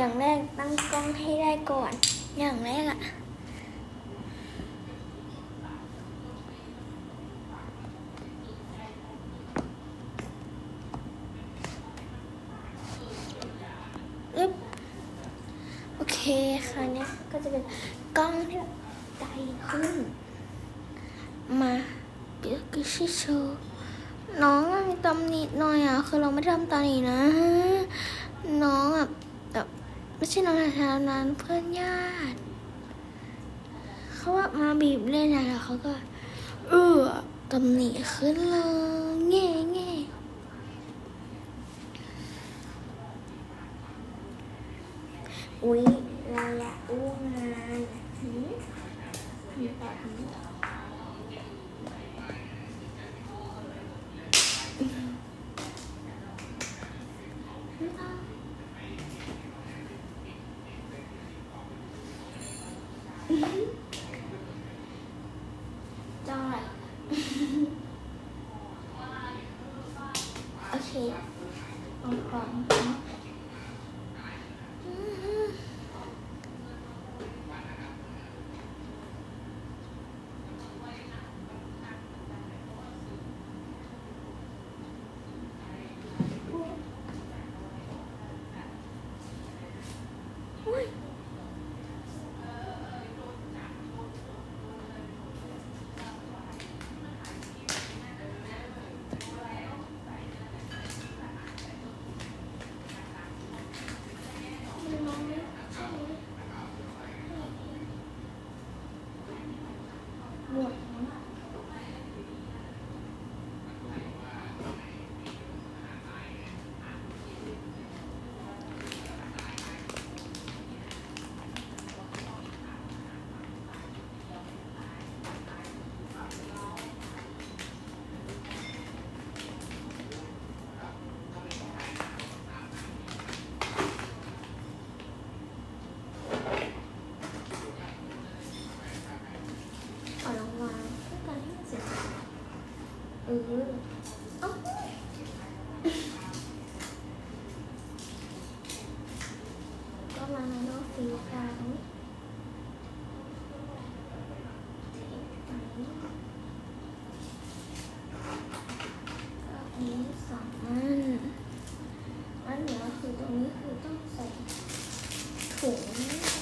อย่างแรกตั้งกล้องให้ได้ก่อน อย่างแรกอะอึ๊บโอเคค่ะเนี่ยก็จะเป็นกล้องที่แบบไกลขึ้นมาเดี๋ยวกิชิโชว์น้องมีตำหนิหน่อยอะคือเราไม่ทำตาหนีนะน้องอะ ไม่ใช่น้องแถวนั้นเพื่อนญาติเขาว่ามาบีบเล่นอะไรแล้วเขาก็เออตำหนิขึ้นเลยแง่แง่อุ๊ยเราอยากอ้งงานหืมทำต่อทำต่อจ้องอะไร โอเคองก่อน หมดแล้วอะเอาลองวางเพื่อการให้มันเสร็จเออเอ้าก็มาในโลกสีขาวเท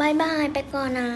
บายบายไปก่อนนะ